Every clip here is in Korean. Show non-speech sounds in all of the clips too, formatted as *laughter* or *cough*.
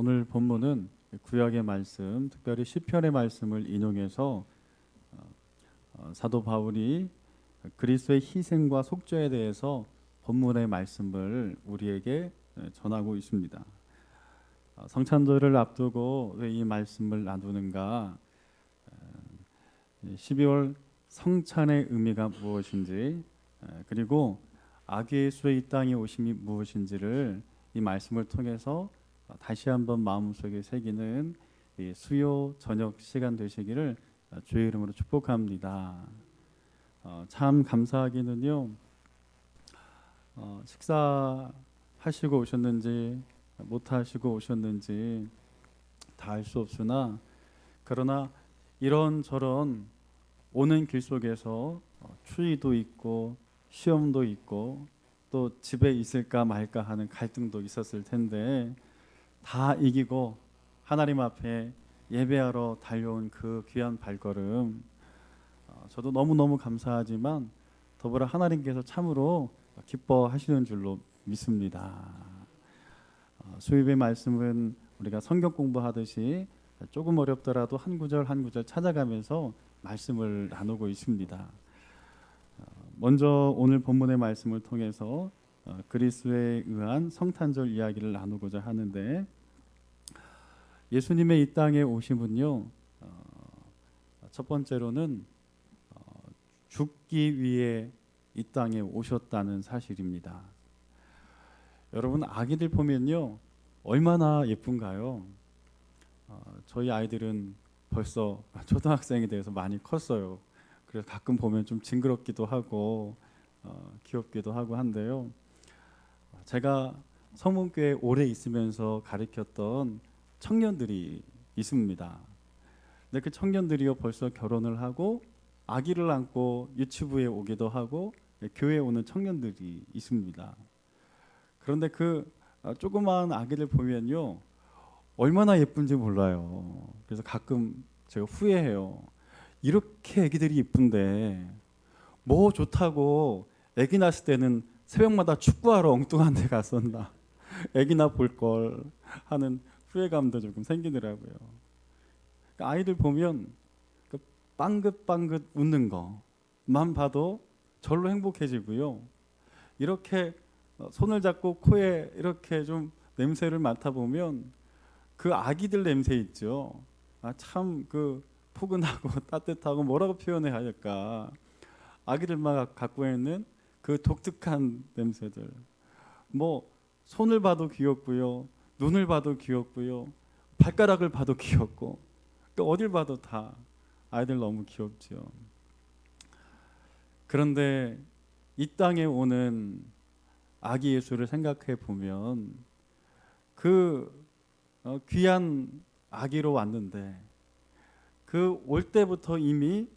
오늘 본문은 구약의 말씀, 특별히 시편의 말씀을 인용해서 어, 어, 사도 바울이 그리스도의 희생과 속죄에 대해서 본문의 말씀을 우리에게 예, 전하고 있습니다. 어, 성찬절을 앞두고 왜 이 말씀을 나누는가? 어, 12월 성찬의 의미가 무엇인지 어, 그리고 아기 예수의 이 땅에 오심이 무엇인지를 이 말씀을 통해서 다시 한번 마음속에 새기는 이 수요 저녁 시간 되시기를 주의 이름으로 축복합니다. 어, 참 감사하기는요. 어, 식사 하시고 오셨는지 못 하시고 오셨는지 다 알 수 없으나 그러나 이런 저런 오는 길 속에서 어, 추위도 있고 시험도 있고 또 집에 있을까 말까 하는 갈등도 있었을 텐데 다 이기고 하나님 앞에 예배하러 달려온 그 귀한 발걸음 어, 저도 너무 너무 감사하지만 더불어 하나님께서 참으로 기뻐하시는 줄로 믿습니다. 어, 수입의 말씀은 우리가 성경 공부하듯이 조금 어렵더라도 한 구절 한 구절 찾아가면서 말씀을 나누고 있습니다. 어, 먼저 오늘 본문의 말씀을 통해서 어, 그리스도에 의한 성탄절 이야기를 나누고자 하는데 예수님의 이 땅에 오심은요 어, 첫 번째로는 어, 죽기 위해 이 땅에 오셨다는 사실입니다. 여러분 아기들 보면요 얼마나 예쁜가요? 어, 저희 아이들은 벌써 초등학생이 돼서 많이 컸어요. 그래서 가끔 보면 좀 징그럽기도 하고 어, 귀엽기도 하고 한데요. 제가 성문교에 오래 있으면서 가르쳤던 청년들이 있습니다. 근데 그 청년들이요 벌써 결혼을 하고 아기를 안고 유치부에 오기도 하고 교회에 오는 청년들이 있습니다. 그런데 그 아, 조그마한 아기를 보면요 얼마나 예쁜지 몰라요. 그래서 가끔 제가 후회해요. 이렇게 아기들이 예쁜데 뭐 좋다고 아기 낳았을 때는 새벽마다 축구하러 엉뚱한 데 갔었나 아기나 볼 걸 하는 후회감도 조금 생기더라고요. 그러니까 아이들 보면 그 빵긋빵긋 웃는 거만 봐도 절로 행복해지고요. 이렇게 어, 손을 잡고 코에 이렇게 좀 냄새를 맡아 보면 그 아기들 냄새 있죠. 아 참 그 포근하고 *laughs* 따뜻하고 뭐라고 표현해야 할까? 아기들만 갖고 있는 그 독특한 냄새들. 뭐 손을 봐도 귀엽고요. 눈을 봐도 귀엽고요. 발가락을 봐도 귀엽고. 또 어딜 봐도 다 아이들 너무 귀엽죠. 그런데 이 땅에 오는 아기 예수를 생각해 보면 그 어, 귀한 아기로 왔는데 그 올 때부터 이미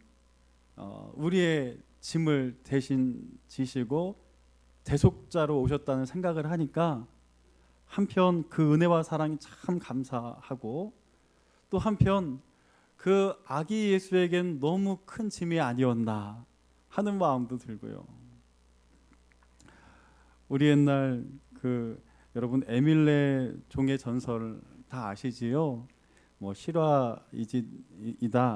어, 우리의 짐을 대신 지시고 대속자로 오셨다는 생각을 하니까 한편 그 은혜와 사랑이 참 감사하고 또 한편 그 아기 예수에겐 너무 큰 짐이 아니었나 하는 마음도 들고요. 우리 옛날 그 여러분 에밀레 종의 전설 다 아시지요? 뭐 실화이다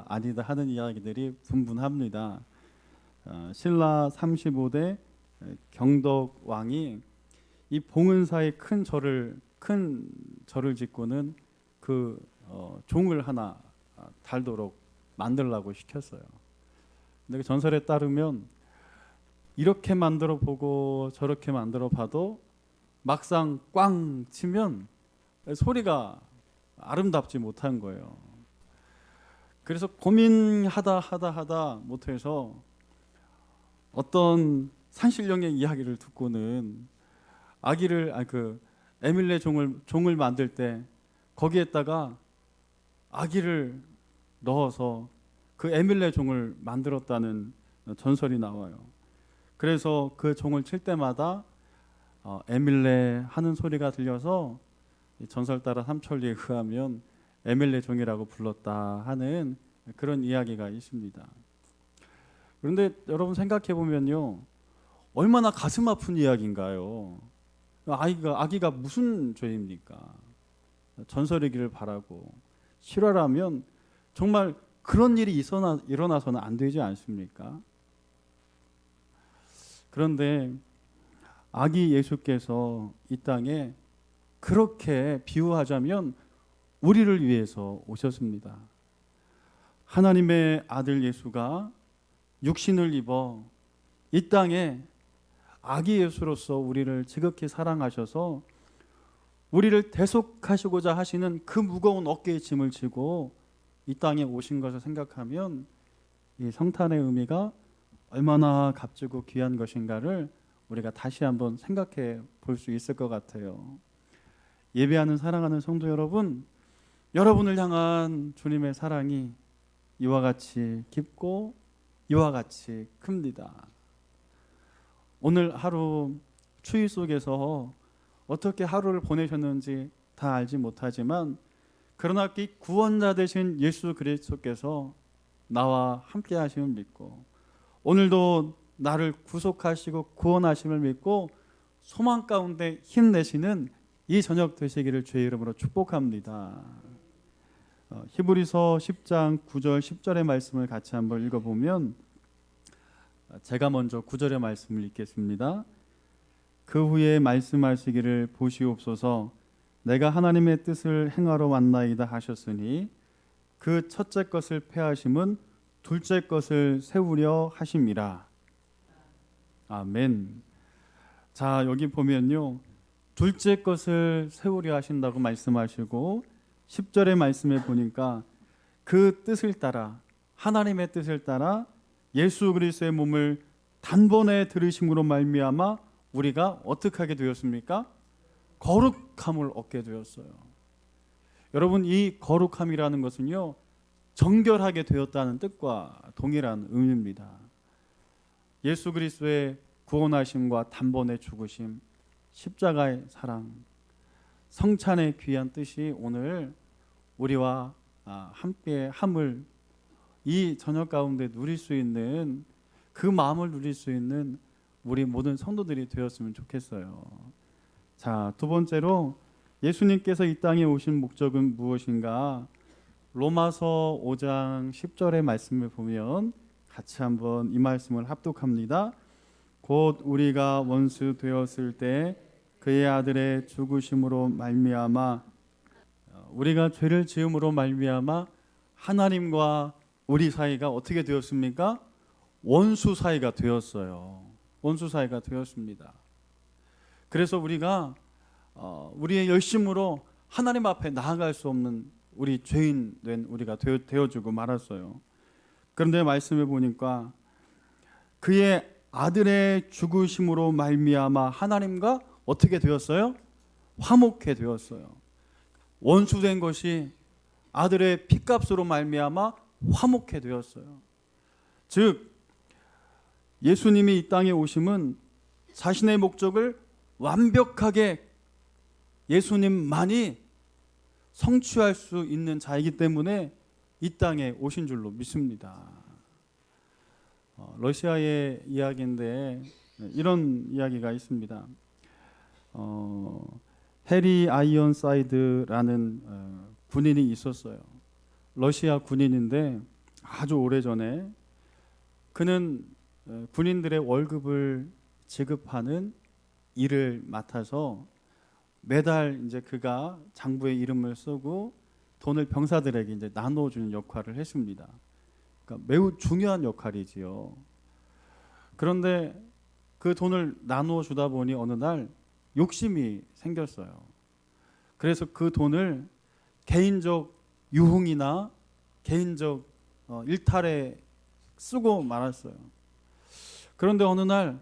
아니다 하는 이야기들이 분분합니다. 어, 신라 35대 경덕 왕이 이 봉은사에 큰 절을 큰 절을 짓고는 그 어, 종을 하나 달도록 만들라고 시켰어요. 근데 그 전설에 따르면 이렇게 만들어 보고 저렇게 만들어 봐도 막상 꽝 치면 소리가 아름답지 못한 거예요. 그래서 고민하다 하다 하다 못해서 어떤 산신령의 이야기를 듣고는 아기를 아그 에밀레 종을 종을 만들 때 거기에다가 아기를 넣어서 그 에밀레 종을 만들었다는 전설이 나와요. 그래서 그 종을 칠 때마다 어, 에밀레 하는 소리가 들려서 전설 따라 삼천리에 의하면 에밀레 종이라고 불렀다 하는 그런 이야기가 있습니다. 그런데 여러분 생각해 보면요, 얼마나 가슴 아픈 이야기인가요? 아이가 아기가 무슨 죄입니까? 전설이기를 바라고 실화라면 정말 그런 일이 있어나, 일어나서는 안 되지 않습니까? 그런데 아기 예수께서 이 땅에 그렇게 비유하자면 우리를 위해서 오셨습니다. 하나님의 아들 예수가 육신을 입어 이 땅에 아기 예수로서 우리를 지극히 사랑하셔서 우리를 대속하시고자 하시는 그 무거운 어깨의 짐을 지고 이 땅에 오신 것을 생각하면 이 성탄의 의미가 얼마나 값지고 귀한 것인가를 우리가 다시 한번 생각해 볼 수 있을 것 같아요. 예배하는 사랑하는 성도 여러분, 여러분을 향한 주님의 사랑이 이와 같이 깊고 이와 같이 큽니다. 오늘 하루 추위 속에서 어떻게 하루를 보내셨는지 다 알지 못하지만 그러나 이 구원자 되신 예수 그리스도께서 나와 함께 하심을 믿고 오늘도 나를 구속하시고 구원하심을 믿고 소망 가운데 힘내시는 이 저녁 되시기를 주의 이름으로 축복합니다. 어, 히브리서 10장 9절 10절의 말씀을 같이 한번 읽어보면 어, 제가 먼저 9절의 말씀을 읽겠습니다. 그 후에 말씀하시기를 보시옵소서 내가 하나님의 뜻을 행하러 왔나이다 하셨으니 그 첫째 것을 패하심은 둘째 것을 세우려 하심이라. 아멘. 자, 여기 보면요. 둘째 것을 세우려 하신다고 말씀하시고 10절의 말씀에 보니까 그 뜻을 따라 하나님의 뜻을 따라 예수 그리스도의 몸을 단번에 들으심으로 말미암아 우리가 어떻게 하게 되었습니까? 거룩함을 얻게 되었어요. 여러분 이 거룩함이라는 것은요 정결하게 되었다는 뜻과 동일한 의미입니다. 예수 그리스도의 구원하심과 단번에 죽으심, 십자가의 사랑, 성찬의 귀한 뜻이 오늘 우리와 아, 함께 함을 이 저녁 가운데 누릴 수 있는 그 마음을 누릴 수 있는 우리 모든 성도들이 되었으면 좋겠어요. 자, 두 번째로 예수님께서 이 땅에 오신 목적은 무엇인가? 로마서 5장 10절의 말씀을 보면 같이 한번 이 말씀을 합독합니다. 곧 우리가 원수 되었을 때 그의 아들의 죽으심으로 말미암아 어, 우리가 죄를 지음으로 말미암아 하나님과 우리 사이가 어떻게 되었습니까? 원수 사이가 되었어요. 원수 사이가 되었습니다. 그래서 우리가 어, 우리의 열심으로 하나님 앞에 나아갈 수 없는 우리 죄인 된 우리가 되어, 주고 말았어요. 그런데 말씀해 보니까 그의 아들의 죽으심으로 말미암아 하나님과 어떻게 되었어요? 화목해 되었어요. 원수된 것이 아들의 피값으로 말미암아 화목해 되었어요. 즉 예수님이 이 땅에 오심은 자신의 목적을 완벽하게 예수님만이 성취할 수 있는 자이기 때문에 이 땅에 오신 줄로 믿습니다. 어, 러시아의 이야기인데 이런 이야기가 있습니다. 어, 해리 아이언사이드라는 어, 군인이 있었어요. 러시아 군인인데 아주 오래 전에 그는 어, 군인들의 월급을 지급하는 일을 맡아서 매달 이제 그가 장부의 이름을 쓰고 돈을 병사들에게 이제 나눠주는 역할을 했습니다. 그러니까 매우 중요한 역할이지요. 그런데 그 돈을 나누어 주다 보니 어느 날 욕심이 생겼어요. 그래서 그 돈을 개인적 유흥이나 개인적 어, 일탈에 쓰고 말았어요. 그런데 어느 날또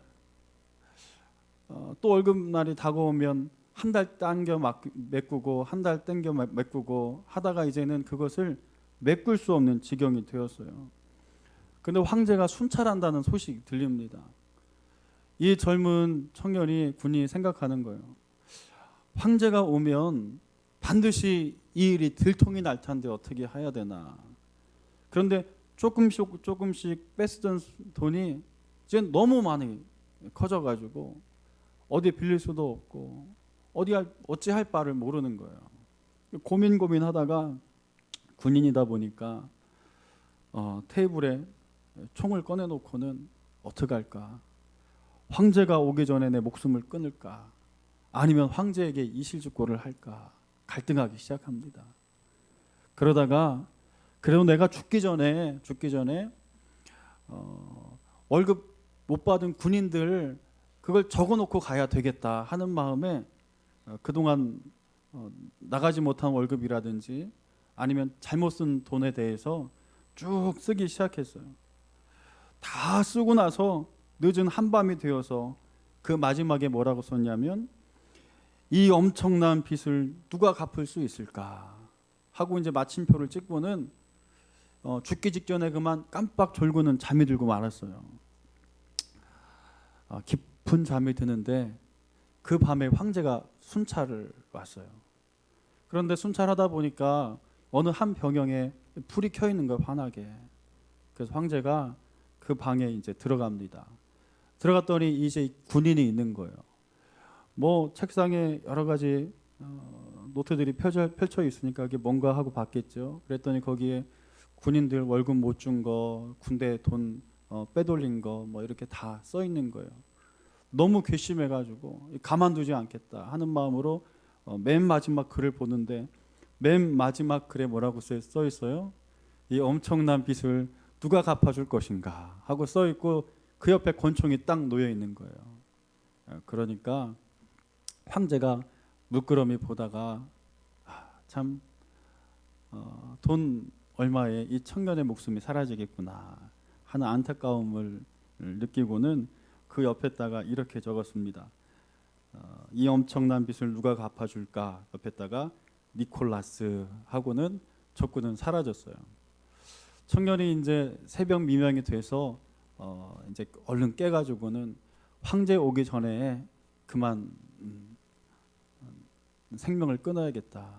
어, 월급날이 다가오면 한 달 당겨 메꾸고 한달 땡겨 메꾸고 하다가 이제는 그것을 메꿀 수 없는 지경이 되었어요. 근데 황제가 순찰한다는 소식이 들립니다. 이 젊은 청년이 군이 생각하는 거예요. 황제가 오면 반드시 이 일이 들통이 날 텐데 어떻게 해야 되나. 그런데 조금씩 조금씩 뺐던 돈이 이제 너무 많이 커져가지고 어디 빌릴 수도 없고 어디 할, 어찌 할 바를 모르는 거예요. 고민 고민하다가 군인이다 보니까 어, 테이블에 총을 꺼내 놓고는 어떻게 할까? 황제가 오기 전에 내 목숨을 끊을까? 아니면 황제에게 이실직고를 할까? 갈등하기 시작합니다. 그러다가 그래도 내가 죽기 전에 죽기 전에 어, 월급 못 받은 군인들 그걸 적어놓고 가야 되겠다 하는 마음에 어, 그동안 어, 나가지 못한 월급이라든지 아니면 잘못 쓴 돈에 대해서 쭉 쓰기 시작했어요. 다 쓰고 나서 늦은 한밤이 되어서 그 마지막에 뭐라고 썼냐면 이 엄청난 빚을 누가 갚을 수 있을까 하고 이제 마침표를 찍고는 어, 죽기 직전에 그만 깜빡 졸고는 잠이 들고 말았어요. 어, 깊은 잠이 드는데 그 밤에 황제가 순찰을 왔어요. 그런데 순찰하다 보니까 어느 한 병영에 불이 켜 있는 걸 환하게. 그래서 황제가 그 방에 이제 들어갑니다. 들어갔더니 이제 군인이 있는 거예요. 뭐 책상에 여러 가지 어, 노트들이 펴져, 펼쳐 있으니까 이게 뭔가 하고 봤겠죠. 그랬더니 거기에 군인들 월급 못 준 거, 군대 돈 어, 빼돌린 거 뭐 이렇게 다 써 있는 거예요. 너무 괘씸해가지고 가만두지 않겠다 하는 마음으로 어, 맨 마지막 글을 보는데 맨 마지막 글에 뭐라고 써- 써 있어요? 이 엄청난 빚을 누가 갚아줄 것인가 하고 써 있고 그 옆에 권총이 딱 놓여 있는 거예요. 어, 그러니까 황제가 물끄러미 보다가 아, 참 어, 돈 얼마에 이 청년의 목숨이 사라지겠구나 하는 안타까움을 느끼고는 그 옆에다가 이렇게 적었습니다. 어, 이 엄청난 빚을 누가 갚아줄까 옆에다가 니콜라스 하고는 적고는 사라졌어요. 청년이 이제 새벽 미명이 돼서 어, 이제 얼른 깨가지고는 황제 오기 전에 그만 음, 생명을 끊어야겠다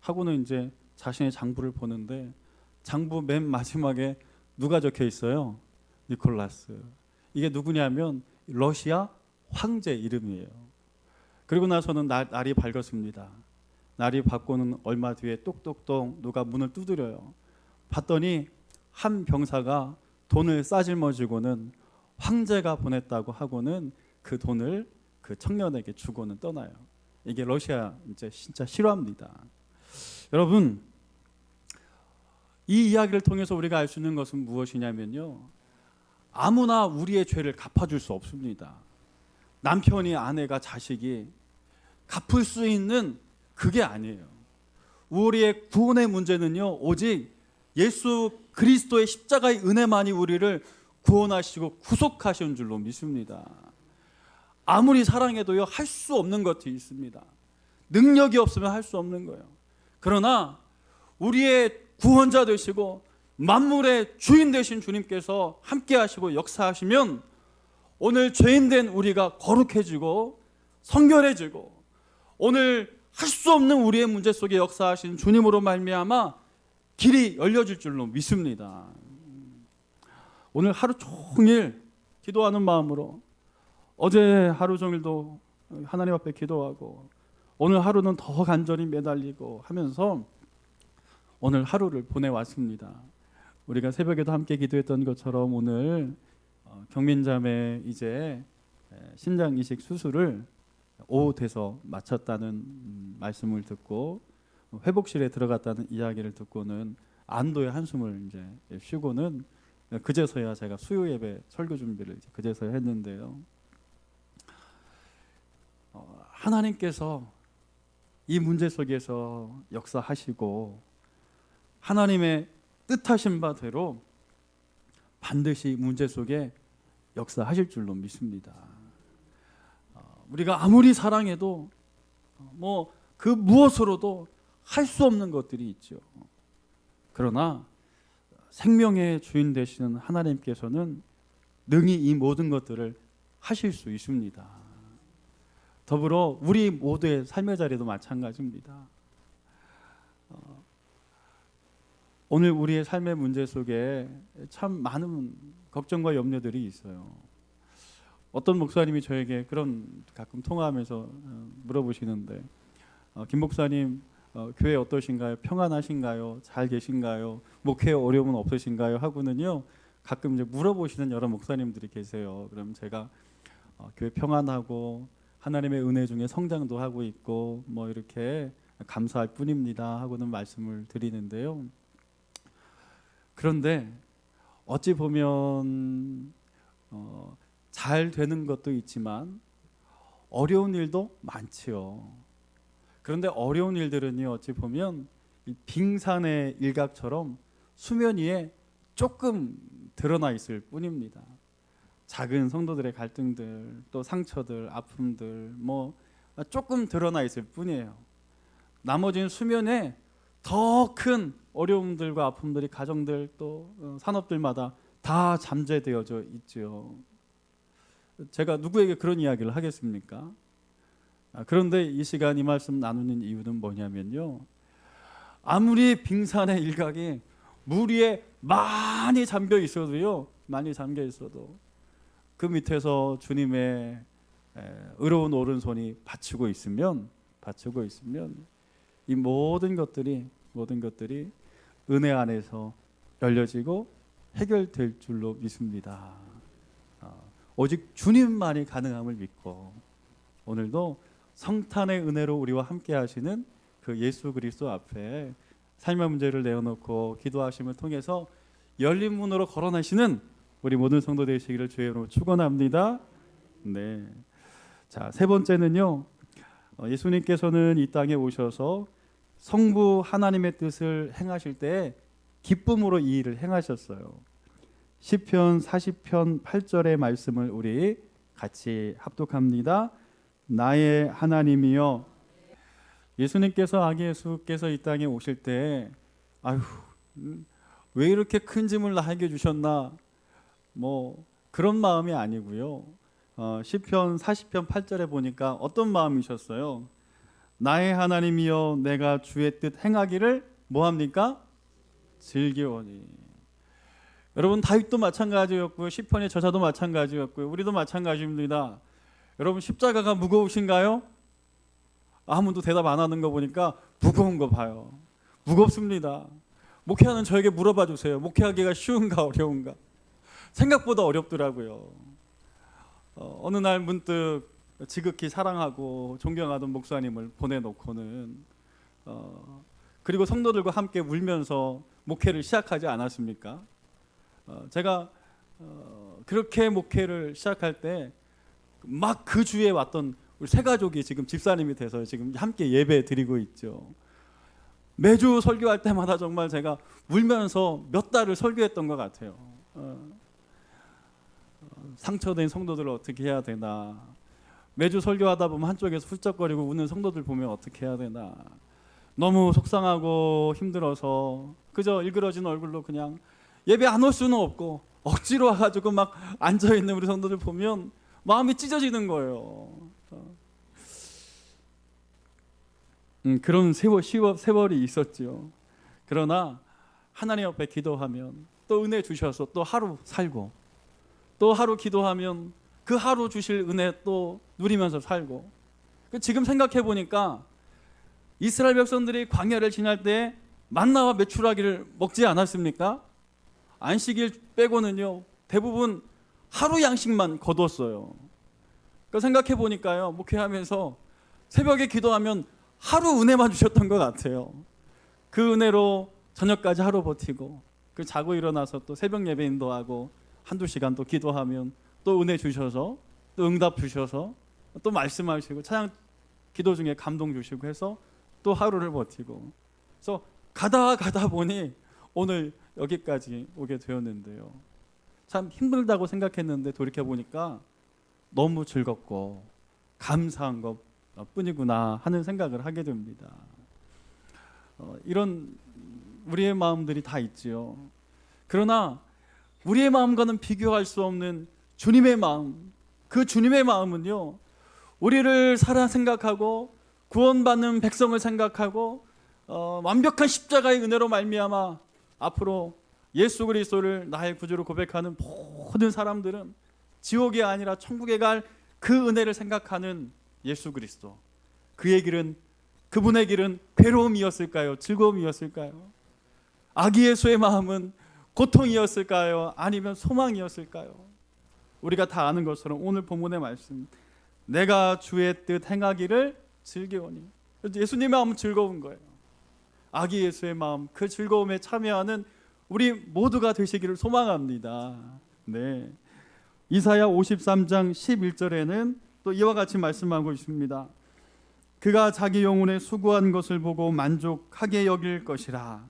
하고는 이제 자신의 장부를 보는데 장부 맨 마지막에 누가 적혀 있어요? 니콜라스. 이게 누구냐면 러시아 황제 이름이에요. 그리고 나서는 날, 날이 밝았습니다. 날이 밝고는 얼마 뒤에 똑똑똑 누가 문을 두드려요. 봤더니 한 병사가 돈을 싸질머지고는 황제가 보냈다고 하고는 그 돈을 그 청년에게 주고는 떠나요. 이게 러시아 이제 진짜 실화입니다. 여러분 이 이야기를 통해서 우리가 알 수 있는 것은 무엇이냐면요. 아무나 우리의 죄를 갚아줄 수 없습니다. 남편이 아내가 자식이 갚을 수 있는 그게 아니에요. 우리의 구원의 문제는요. 오직 예수 그리스도의 십자가의 은혜만이 우리를 구원하시고 구속하신 줄로 믿습니다. 아무리 사랑해도요 할 수 없는 것이 있습니다. 능력이 없으면 할 수 없는 거예요. 그러나 우리의 구원자 되시고 만물의 주인 되신 주님께서 함께 하시고 역사하시면 오늘 죄인 된 우리가 거룩해지고 성결해지고 오늘 할 수 없는 우리의 문제 속에 역사하신 주님으로 말미암아 길이 열려질 줄로 믿습니다. 오늘 하루 종일 기도하는 마음으로 어제 하루 종일도 하나님 앞에 기도하고 오늘 하루는 더 간절히 매달리고 하면서 오늘 하루를 보내왔습니다. 우리가 새벽에도 함께 기도했던 것처럼 오늘 어, 경민자매 이제 에, 신장 이식 수술을 오후 돼서 마쳤다는 음, 말씀을 듣고 회복실에 들어갔다는 이야기를 듣고는 안도의 한숨을 이제 쉬고는 그제서야 제가 수요 예배 설교 준비를 그제서야 했는데요. 어, 하나님께서 이 문제 속에서 역사하시고 하나님의 뜻하신 바대로 반드시 문제 속에 역사하실 줄로 믿습니다. 어, 우리가 아무리 사랑해도 뭐 그 무엇으로도 할 수 없는 것들이 있죠. 그러나 생명의 주인 되시는 하나님께서는 능히 이 모든 것들을 하실 수 있습니다. 더불어 우리 모두의 삶의 자리도 마찬가지입니다. 어, 오늘 우리의 삶의 문제 속에 참 많은 걱정과 염려들이 있어요. 어떤 목사님이 저에게 그런 가끔 통화하면서 어, 물어보시는데 어, 김 목사님 어, 교회 어떠신가요? 평안하신가요? 잘 계신가요? 목회 어려움은 없으신가요? 하고는요 가끔 이제 물어보시는 여러 목사님들이 계세요. 그럼 제가 어, 교회 평안하고 하나님의 은혜 중에 성장도 하고 있고 뭐 이렇게 감사할 뿐입니다 하고는 말씀을 드리는데요. 그런데 어찌 보면 어, 잘 되는 것도 있지만 어려운 일도 많지요. 그런데 어려운 일들은요 어찌 보면 이 빙산의 일각처럼 수면 위에 조금 드러나 있을 뿐입니다. 작은 성도들의 갈등들, 또 상처들, 아픔들 뭐 조금 드러나 있을 뿐이에요. 나머지는 수면에 더 큰 어려움들과 아픔들이 가정들 또 어, 산업들마다 다 잠재되어져 있죠. 제가 누구에게 그런 이야기를 하겠습니까? 아, 그런데 이 시간 이 말씀 나누는 이유는 뭐냐면요. 아무리 빙산의 일각이 물 위에 많이 잠겨 있어도요, 많이 잠겨 있어도 그 밑에서 주님의 에, 의로운 오른손이 받치고 있으면, 받치고 있으면 이 모든 것들이 모든 것들이 은혜 안에서 열려지고 해결될 줄로 믿습니다. 아, 오직 주님만이 가능함을 믿고 오늘도 성탄의 은혜로 우리와 함께 하시는 그 예수 그리스도 앞에 삶의 문제를 내어놓고 기도하심을 통해서 열린 문으로 걸어나시는 우리 모든 성도 되시기를 주의 이름으로 축원합니다. 네. 자, 세 번째는요. 어, 예수님께서는 이 땅에 오셔서 성부 하나님의 뜻을 행하실 때 기쁨으로 이 일을 행하셨어요. 시편 40편 8절의 말씀을 우리 같이 합독합니다. 나의 하나님이여 예수님께서 아기 예수께서 이 땅에 오실 때 아휴 음, 왜 이렇게 큰 짐을 나에게 주셨나 뭐 그런 마음이 아니고요. 어, 시편 40편 8절에 보니까 어떤 마음이셨어요? 나의 하나님이여 내가 주의 뜻 행하기를 뭐 합니까? 즐기오니. 여러분 다윗도 마찬가지였고요. 시편의 저자도 마찬가지였고요. 우리도 마찬가지입니다. 여러분 십자가가 무거우신가요? 아무도 대답 안 하는 거 보니까 무거운 거 봐요. 무겁습니다. 목회하는 저에게 물어봐 주세요. 목회하기가 쉬운가 어려운가? 생각보다 어렵더라고요. 어, 어느 날 문득 지극히 사랑하고 존경하던 목사님을 보내놓고는 어, 그리고 성도들과 함께 울면서 목회를 시작하지 않았습니까? 어, 제가 어, 그렇게 목회를 시작할 때 막 그 주에 왔던 우리 세 가족이 지금 집사님이 돼서 지금 함께 예배 드리고 있죠. 매주 설교할 때마다 정말 제가 울면서 몇 달을 설교했던 것 같아요. 어, 어, 상처된 성도들을 어떻게 해야 되나. 매주 설교하다 보면 한쪽에서 훌쩍거리고 우는 성도들 보면 어떻게 해야 되나. 너무 속상하고 힘들어서 그저 일그러진 얼굴로 그냥 예배 안 올 수는 없고 억지로 와가지고 막 앉아 있는 우리 성도들 보면 마음이 찢어지는 거예요. 음, 그런 세월, 세월이 있었죠. 그러나 하나님 앞에 기도하면 또 은혜 주셔서 또 하루 살고 또 하루 기도하면 그 하루 주실 은혜 또 누리면서 살고 그 지금 생각해 보니까 이스라엘 백성들이 광야를 지날 때 만나와 메추라기를 먹지 않았습니까? 안식일 빼고는요 대부분 하루 양식만 거뒀어요. 그 생각해 보니까요 목회하면서 새벽에 기도하면 하루 은혜만 주셨던 것 같아요. 그 은혜로 저녁까지 하루 버티고 그 자고 일어나서 또 새벽 예배 인도하고 한두 시간 또 기도하면 또 은혜 주셔서 또 응답 주셔서 또 말씀하시고 찬양 기도 중에 감동 주시고 해서 또 하루를 버티고 그래서 가다 가다 보니 오늘 여기까지 오게 되었는데요. 참 힘들다고 생각했는데 돌이켜 보니까 너무 즐겁고 감사한 것 뿐이구나 하는 생각을 하게 됩니다. 어, 이런 우리의 마음들이 다 있지요. 그러나 우리의 마음과는 비교할 수 없는 주님의 마음, 그 주님의 마음은요, 우리를 살아 생각하고 구원받는 백성을 생각하고 어, 완벽한 십자가의 은혜로 말미암아 앞으로 예수 그리스도를 나의 구주로 고백하는 모든 사람들은 지옥이 아니라 천국에 갈 그 은혜를 생각하는 예수 그리스도 그의 길은 그분의 길은 괴로움이었을까요? 즐거움이었을까요? 아기 예수의 마음은 고통이었을까요? 아니면 소망이었을까요? 우리가 다 아는 것처럼 오늘 본문의 말씀 내가 주의 뜻 행하기를 즐겨오니 예수님의 마음은 즐거운 거예요. 아기 예수의 마음 그 즐거움에 참여하는 우리 모두가 되시기를 소망합니다. 네. 이사야 53장 11절에는 또 이와 같이 말씀하고 있습니다. 그가 자기 영혼의 수고한 것을 보고 만족하게 여길 것이라.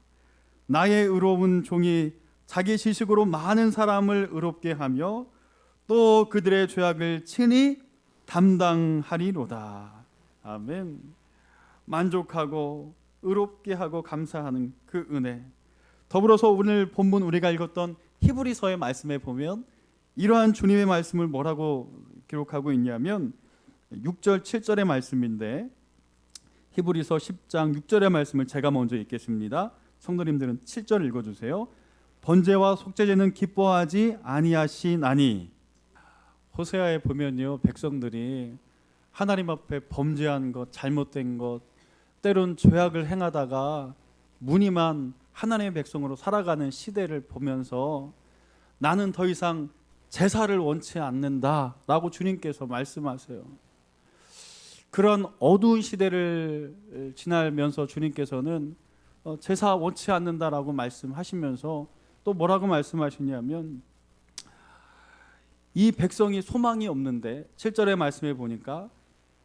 나의 의로운 종이 자기 지식으로 많은 사람을 의롭게 하며 또 그들의 죄악을 친히 담당하리로다. 아멘. 만족하고 의롭게 하고 감사하는 그 은혜. 더불어서 오늘 본문 우리가 읽었던 히브리서의 말씀에 보면 이러한 주님의 말씀을 뭐라고 기록하고 있냐면 6절 7절의 말씀인데 히브리서 10장 6절의 말씀을 제가 먼저 읽겠습니다. 성도님들은 7절 읽어 주세요. 번제와 속죄제는 기뻐하지 아니하시나니 호세아에 보면요 백성들이 하나님 앞에 범죄한 것 잘못된 것 때론 죄악을 행하다가 무늬만 하나님의 백성으로 살아가는 시대를 보면서 나는 더 이상 제사를 원치 않는다라고 주님께서 말씀하세요. 그런 어두운 시대를 지나면서 주님께서는 어, 제사 원치 않는다라고 말씀하시면서 또 뭐라고 말씀하시냐면 이 백성이 소망이 없는데 7절의 말씀에 보니까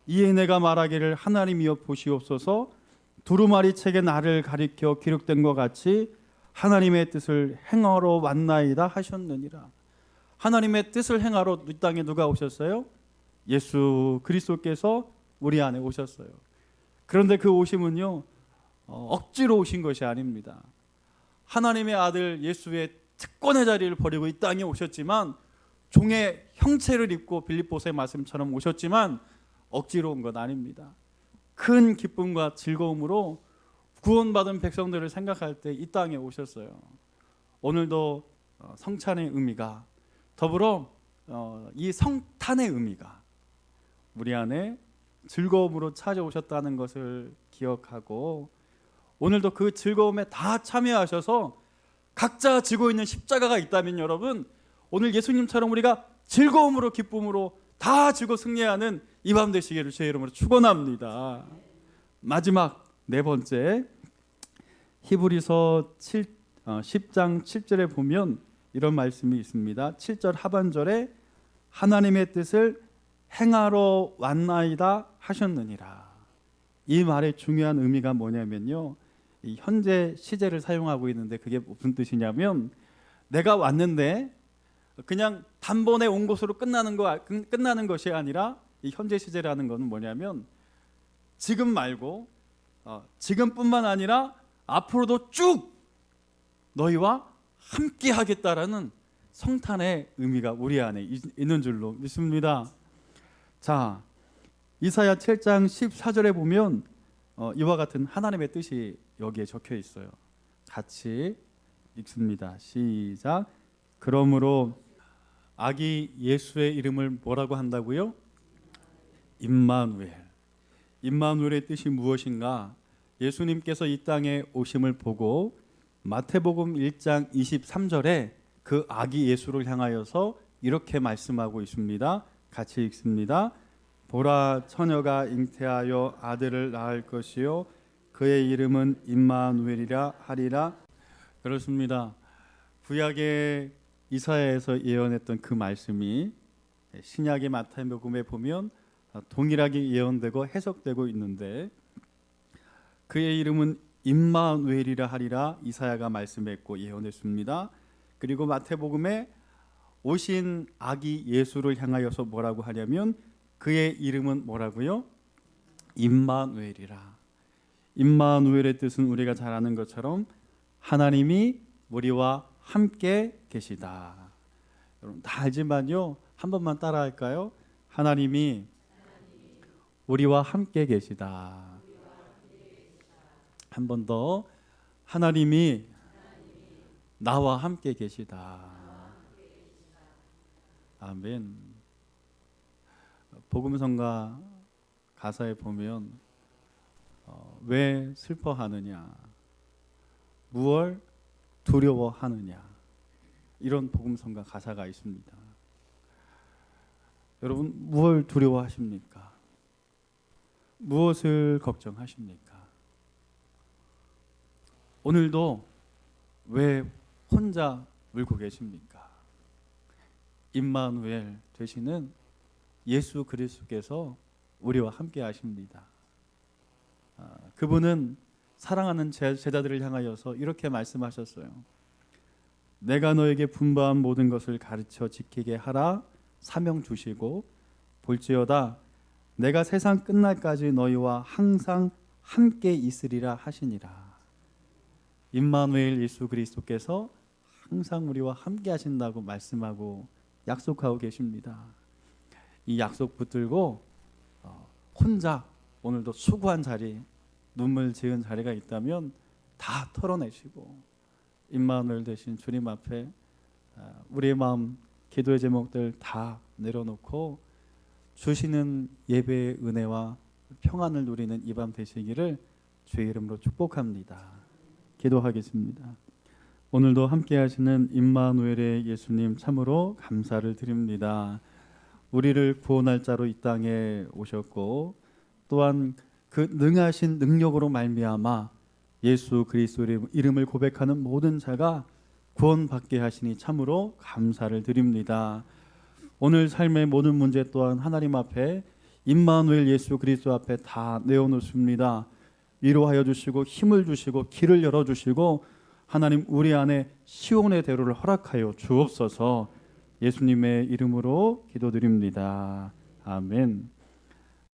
이에 내가 말하기를 하나님이여 보시옵소서 두루마리 책에 나를 가리켜 기록된 것 같이 하나님의 뜻을 행하러 왔나이다 하셨느니라. 하나님의 뜻을 행하러 이 땅에 누가 오셨어요? 예수 그리스도께서 우리 안에 오셨어요. 그런데 그 오심은요 어, 억지로 오신 것이 아닙니다. 하나님의 아들 예수의 특권의 자리를 버리고 이 땅에 오셨지만 종의 형체를 입고 빌립보서의 말씀처럼 오셨지만 억지로 온것 아닙니다. 큰 기쁨과 즐거움으로 구원받은 백성들을 생각할 때 이 땅에 오셨어요. 오늘도 어, 성찬의 의미가 더불어 어, 이 성탄의 의미가 우리 안에 즐거움으로 찾아오셨다는 것을 기억하고 오늘도 그 즐거움에 다 참여하셔서 각자 지고 있는 십자가가 있다면 여러분 오늘 예수님처럼 우리가 즐거움으로 기쁨으로 다 지고 승리하는 이 밤 되시기를 제 이름으로 축원합니다. 마지막 네 번째 히브리서 7, 어, 10장 7절에 보면 이런 말씀이 있습니다. 7절 하반절에 하나님의 뜻을 행하러 왔나이다 하셨느니라. 이 말의 중요한 의미가 뭐냐면요. 이 현재 시제를 사용하고 있는데 그게 무슨 뜻이냐면 내가 왔는데 그냥 단번에 온 것으로 끝나는 거 끝나는 것이 아니라 이 현재 시제라는 것은 뭐냐면 지금 말고 어, 지금뿐만 아니라 앞으로도 쭉 너희와 함께 하겠다라는 성탄의 의미가 우리 안에 있는 줄로 믿습니다. 자, 이사야 7장 14절에 보면 어, 이와 같은 하나님의 뜻이 여기에 적혀 있어요. 같이 읽습니다. 시작. 그러므로 아기 예수의 이름을 뭐라고 한다고요? 임마누엘. 임마누엘의 뜻이 무엇인가? 예수님께서 이 땅에 오심을 보고 마태복음 1장 23절에 그 아기 예수를 향하여서 이렇게 말씀하고 있습니다. 같이 읽습니다. 보라 처녀가 잉태하여 아들을 낳을 것이요 그의 이름은 임마누엘이라 하리라. 그렇습니다. 구약의 이사야에서 예언했던 그 말씀이 신약의 마태복음에 보면 동일하게 예언되고 해석되고 있는데 그의 이름은 임마누엘이라 하리라 이사야가 말씀했고 예언했습니다. 그리고 마태복음에 오신 아기 예수를 향하여서 뭐라고 하냐면 그의 이름은 뭐라고요? 임마누엘이라. 임마누엘의 뜻은 우리가 잘 아는 것처럼 하나님이 우리와 함께 계시다. 여러분 다 알지만요. 한 번만 따라할까요? 하나님이 우리와 함께 계시다. 한 번 더 하나님이 나와 함께 계시다. 아멘. 복음성가 가사에 보면 어, 왜 슬퍼하느냐? 무얼 두려워하느냐? 이런 복음성가 가사가 있습니다. 여러분 무얼 두려워하십니까? 무엇을 걱정하십니까? 오늘도 왜 혼자 울고 계십니까? 임마누엘 되시는 예수 그리스도께서 우리와 함께 하십니다. 아, 그분은 사랑하는 제- 제자들을 향하여서 이렇게 말씀하셨어요. 내가 너에게 분부한 모든 것을 가르쳐 지키게 하라 사명 주시고 볼지어다 내가 세상 끝날까지 너희와 항상 함께 있으리라 하시니라. 임마누엘 예수 그리스도께서 항상 우리와 함께 하신다고 말씀하고 약속하고 계십니다. 이 약속 붙들고 어, 혼자 오늘도 수고한 자리, 눈물 지은 자리가 있다면 다 털어내시고 임마누엘 대신 주님 앞에 어, 우리의 마음, 기도의 제목들 다 내려놓고 주시는 예배의 은혜와 평안을 누리는 이 밤 되시기를 주의 이름으로 축복합니다. 기도하겠습니다. 오늘도 함께 하시는 임마누엘의 예수님 참으로 감사를 드립니다. 우리를 구원할 자로 이 땅에 오셨고 또한 그 능하신 능력으로 말미암아 예수 그리스도의 이름을 고백하는 모든 자가 구원받게 하시니 참으로 감사를 드립니다. 오늘 삶의 모든 문제 또한 하나님 앞에 임마누엘 예수 그리스도 앞에 다 내어놓습니다. 위로하여 주시고 힘을 주시고 길을 열어 주시고 하나님 우리 안에 시온의 대로를 허락하여 주옵소서. 예수님의 이름으로 기도드립니다. 아멘.